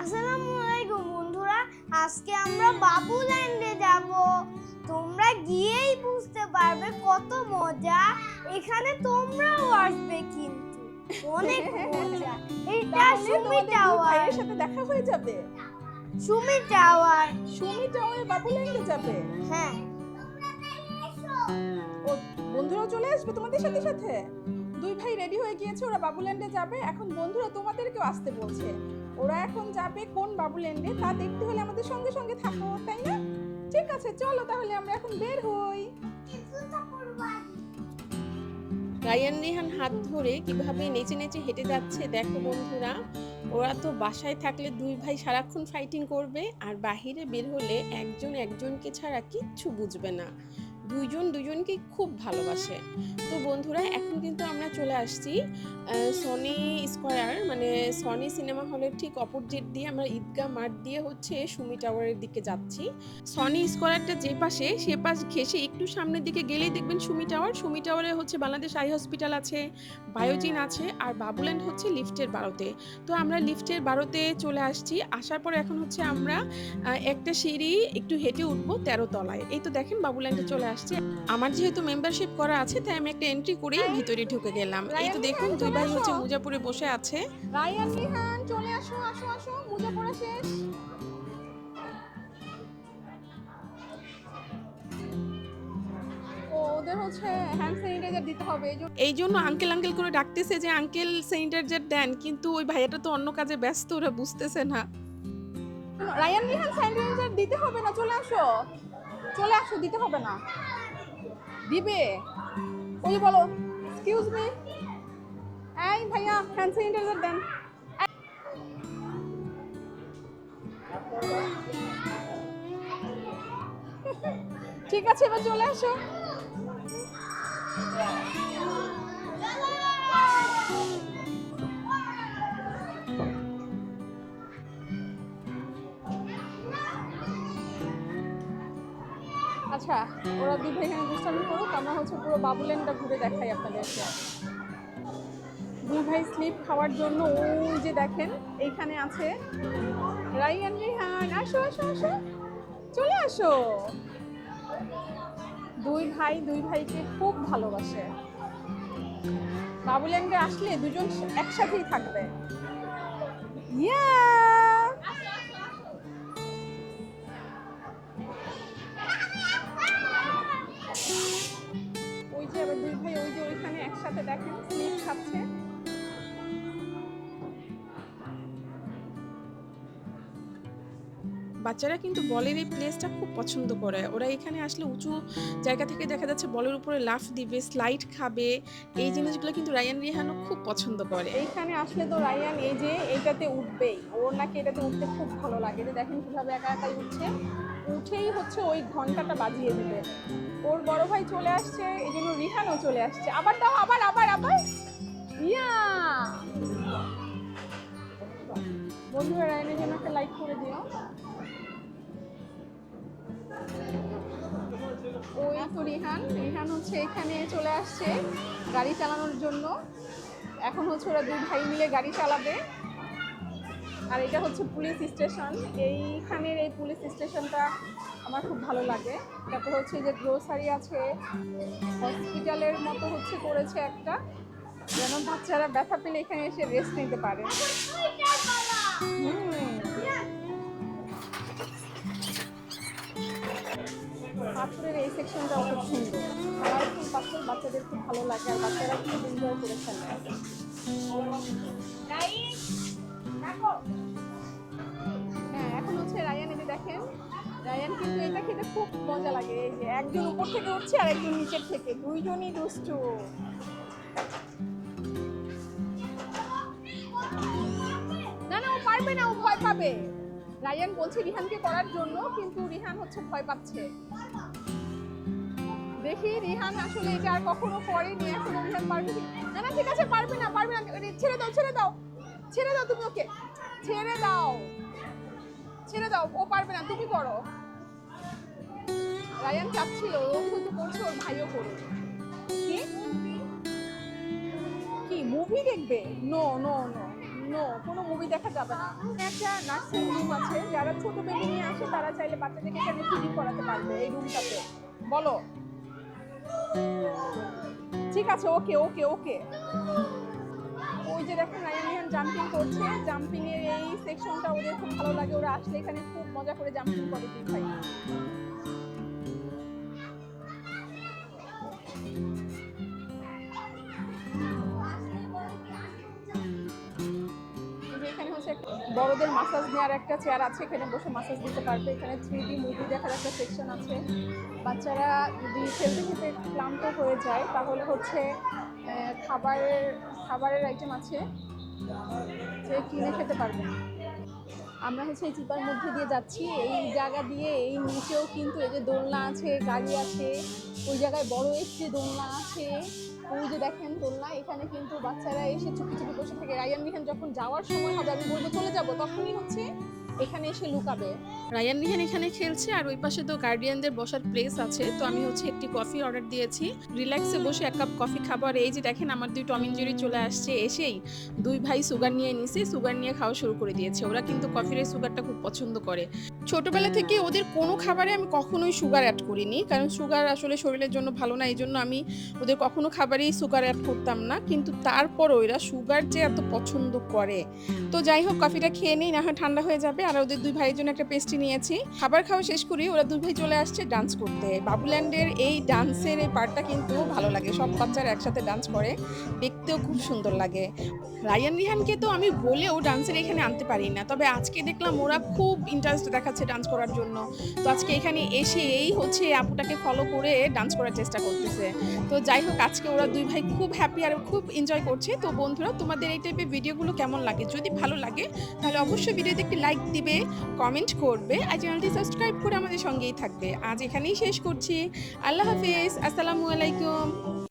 আসসালামু আলাইকুম বন্ধুরা আজকে আমরা বাবুল্যান্ডে যাব। তোমরা গিয়েই বুঝতে পারবে কত মজা। এখানে তোমরাও আসবে কিন্তু। অনেক মজা। এটা সুমি টাওয়ার। ভাইয়ের সাথে দেখা হয়ে যাবে? সুমি টাওয়ার। সুমি টাওয়ারে বাবুল্যান্ডে যাবে? হ্যাঁ। বন্ধুরাও চলে আসবে তোমাদের সাথে সাথে? দুই ভাই রেডি হয়ে গিয়েছে, ওরা বাবুল্যান্ডে যাবে। এখন বন্ধুরা তোমাদেরকেও আসতে বলছে। ওরা এখন যাবে কোন বাবুল্যান্ডে তা দেখতে হলে আমাদের সঙ্গে সঙ্গে থাকো, তাই না? ঠিক আছে, চলো তাহলে আমরা এখন বের হই। রায়ান, রেহান হাত ধরে কীভাবে নেচে নেচে হেঁটে যাচ্ছে দেখো বন্ধুরা। ওরা তো বাসায় থাকলে দুই ভাই সারাক্ষণ ফাইটিং করবে, আর বাহিরে বের হলে একজন একজনকে ছাড়া কিচ্ছু বুঝবে না। দুইজন দুজনকে খুব ভালোবাসে। তো বন্ধুরা, এখন কিন্তু আমরা চলে আসছি সনি স্কোয়ার মানে সনি সিনেমা হলের ঠিক অপোজিট দিয়ে আমরা ঈদগাহ মাঠ দিয়ে হচ্ছে সুমি টাওয়ারের দিকে যাচ্ছি। সনি স্কোয়ারটা যে পাশে, সে পাশ ঘেসে একটু সামনের দিকে গেলেই দেখবেন সুমি টাওয়ার সুমি টাওয়ারে হচ্ছে বাংলাদেশ আই হসপিটাল আছে বায়োজিন আছে, আর বাবুল্যান্ড হচ্ছে লিফটের বারোতে। তো আমরা লিফটের বারোতে চলে আসছি। আসার পর এখন হচ্ছে আমরা একটা সিঁড়ি একটু হেঁটে উঠবো তেরো তলায়। এই তো দেখেন বাবুল্যান্ডে চলে আসছি। আমার যেহেতু মেম্বারশিপ করা আছে তাই আমি একটা এন্ট্রি করেই ভিতরে ঢুকে গেলাম। এই তো দেখুন দুই ভাই হচ্ছে মুজাপুরে বসে আছে। চলে আসো আসো আসো পূজা পড়া শেষ ওদের হচ্ছে হ্যান্ড স্যানিটাইজার দিতে হবে এই জন্য আঙ্কেল আঙ্কেল করে ডাকতেছে যে আঙ্কেল স্যানিটাইজার দেন। কিন্তু ওই ভাইয়াটা তো অন্য কাজে ব্যস্ত ওরা বুঝতেছে না। রায়ান রিহান স্যানিটাইজার দিতে হবে না চলে আসো। চলে আসো দিতে হবে না। দিবে? ওই বলো এক্সকিউজ মি এই ভাইয়া ফ্যান্সি ইন্টারভিউ দেন। ঠিক আছে, এবার চলে আসো। আচ্ছা ওরা ভাই এখানে দুষ্টামি করুক, আমরা হচ্ছে পুরো বাবুল্যান্ডটা ঘুরে দেখাই আপনাদেরকে। দুই ভাই স্লিপ খাওয়ার জন্য ওই যে দেখেন, এইখানে আছে রাইয়ান রিহান। আসো আসো আসো। চলে আসো। দুই ভাই, দুই ভাইকে খুব ভালোবাসে। বাবুল্যান্ডে আসলে দুজন একসাথেই থাকবে। ইয়া দুই ভাই ওই যে ওইখানে একসাথে দেখেন স্লিপ খাচ্ছে। বাচ্চারা কিন্তু বলের এই প্লেসটা খুব পছন্দ করে। ওরা এখানে আসলে উঁচু জায়গা থেকে দেখা যাচ্ছে বলের উপরে লাফ দিবে স্লাইড খাবে। এই জিনিসগুলো কিন্তু রায়ান রিহানও খুব পছন্দ করে। এইখানে আসলে তো রায়ান এই যে এইটাতে উঠবেই। ওর নাকি এটাতে উঠতে খুব ভালো লাগে। যে দেখেন কীভাবে একা একাই উঠছে। উঠেই হচ্ছে ওই ঘন্টাটা বাজিয়ে দিবে। ওর বড় ভাই চলে আসছে, এই জন্য রিহানও চলে আসছে। আবার দাও, আবার আবার আবার। ইয়া বন্ধুরা রায়ানের জন্য একটা লাইক করে দিও। ওই তো রিহান রিহান হচ্ছে এখানে চলে আসছে গাড়ি চালানোর জন্য। এখন হচ্ছে ওরা দুই ভাই মিলে গাড়ি চালাবে। আর এটা হচ্ছে পুলিশ স্টেশন। এইখানের এই পুলিশ স্টেশনটা আমার খুব ভালো লাগে। তারপর হচ্ছে যে গ্রোসারি আছে হসপিটালের মতো হচ্ছে করেছে একটা। যেন বাচ্চারা ব্যথা পেলে এখানে এসে রেস্ট নিতে পারে। পাথরের এই সেকশনটা খুব সুন্দর। আমার খুব পাথর বাচ্চাদের খুব ভালো লাগে আর বাচ্চারা খুব এনজয় করে ফেলে। রায়ান কিন্তু এটা খেতে খুব মজা লাগে। এই যে একজন উপর থেকে উঠছে আর একজন নিচের থেকে, দুইজনই দুষ্টু। না না, ও পারবে না, ও ভয় পাবে। রায়ান বলছে রিহানকে করার জন্য, কিন্তু রিহান হচ্ছে ভয় পাচ্ছে। দেখি রিহান আসলে এটা আর কখনো করেনি, এখন রিহান পারবে না না, ঠিক আছে, পারবে না পারবে না। ছেড়ে দাও ছেড়ে দাও ছেড়ে দাও তুমি ওকে, ছেড়ে দাও ছেড়ে দাও, ও পারবে না, তুমি করো। রায়ান চাচ্ছিল ও যেহেতু করছে, ওর ভাইও করুক কি? মুভি দেখবে? নো নো নো নো কোনো মুভি দেখা যাবে না। একটা নার্সিং রুম আছে, যারা ছোট বেবি নিয়ে আসে, তারা চাইলে বাচ্চাদেরকে এখানে ফিডিং করাতে পারবে এই রুমটাতে বলো। ঠিক আছে ওকে ওকে ওকে ওই যে দেখেন রায়ান রিহান জাম্পিং করছে। জাম্পিং এর এই সেকশনটা ওদের খুব ভালো লাগে, ওরা আসলে এখানে খুব মজা করে জাম্পিং করে দুই ভাই বড়দের মাসাজ নেওয়ার একটা চেয়ার আছে, এখানে বসে মাসাজ দিতে পারবে। এখানে থ্রি মুভি দেখার একটা সেকশন আছে। বাচ্চারা যদি খেলতে খেতে ক্লান্ত হয়ে যায়, তাহলে হচ্ছে খাবারের খাবারের আইটেম আছে যে কিনে খেতে পারবে। আমরা হচ্ছে এই চিপার মধ্যে দিয়ে যাচ্ছি। এই জায়গা দিয়ে এই নিচেও কিন্তু এই যে দোলনা আছে, গাড়ি আছে, ওই জায়গায় বড় একটি দোলনা আছে। ওই যে দেখেন তোলনা এখানে কিন্তু বাচ্চারা এসে চুপি চুপি বসে থাকে। রায়ান মিহান যখন যাওয়ার সময় হবে, আমি বলব চলে যাব, তখনই হচ্ছে এখানে এসে লুকাবে। রায়ান রিহান এখানে খেলছে আর ওই পাশে তো গার্ডিয়ানদের বসার প্লেস আছে। তো আমি হচ্ছে একটি কফি অর্ডার দিয়েছি। রিল্যাক্সে বসে এক কাপ কফি খাব। আর এই যে দেখেন আমার দুই টমিন জুরি চলে আসছে। এসেই দুই ভাই সুগার নিয়ে নিছে। সুগার নিয়ে খাওয়া শুরু করে দিয়েছে। ওরা কিন্তু কফির এই সুগারটা খুব পছন্দ করে। ছোটবেলা থেকে ওদের কোনো খাবারে আমি কখনোই সুগার অ্যাড করিনি। কারণ সুগার আসলে শরীরের জন্য ভালো না। এই জন্য আমি ওদের কখনো খাবারেই সুগার অ্যাড করতাম না। কিন্তু তারপরও এরা সুগার যে এত পছন্দ করে। তো যাই হোক কফিটা খেয়ে নিই। না হয় ঠান্ডা হয়ে যাবে। আর ওদের দুই ভাইয়ের জন্য একটা পেস্ট্রি নিয়েছি। খাবার খাওয়া শেষ করি ওরা দুই ভাই চলে আসছে ডান্স করতে। বাবুল্যান্ডের এই ডান্সের এই পার্টটা কিন্তু ভালো লাগে। সব বাচ্চারা একসাথে ডান্স করে। দেখতেও খুব সুন্দর লাগে। রায়ান রিহানকে তো আমি বলেও ডান্সের এখানে আনতে পারি না। তবে আজকে দেখলাম ওরা খুব ইন্টারেস্ট দেখাচ্ছে ডান্স করার জন্য। তো আজকে এখানে এসে এই হচ্ছে আপুটাকে ফলো করে ডান্স করার চেষ্টা করতেছে। তো যাই হোক, আজকে ওরা দুই ভাই খুব হ্যাপি আর খুব এনজয় করছে। তো বন্ধুরা, তোমাদের এই টাইপের ভিডিওগুলো কেমন লাগে? যদি ভালো লাগে, তাহলে অবশ্যই ভিডিওতে একটি লাইক দিবে কমেন্ট করবে, আর চ্যানেলটি সাবস্ক্রাইব করে আমাদের সঙ্গেই থাকবে। আজ এখানেই শেষ করছি। আল্লাহ হাফিজ। আসসালামু আলাইকুম।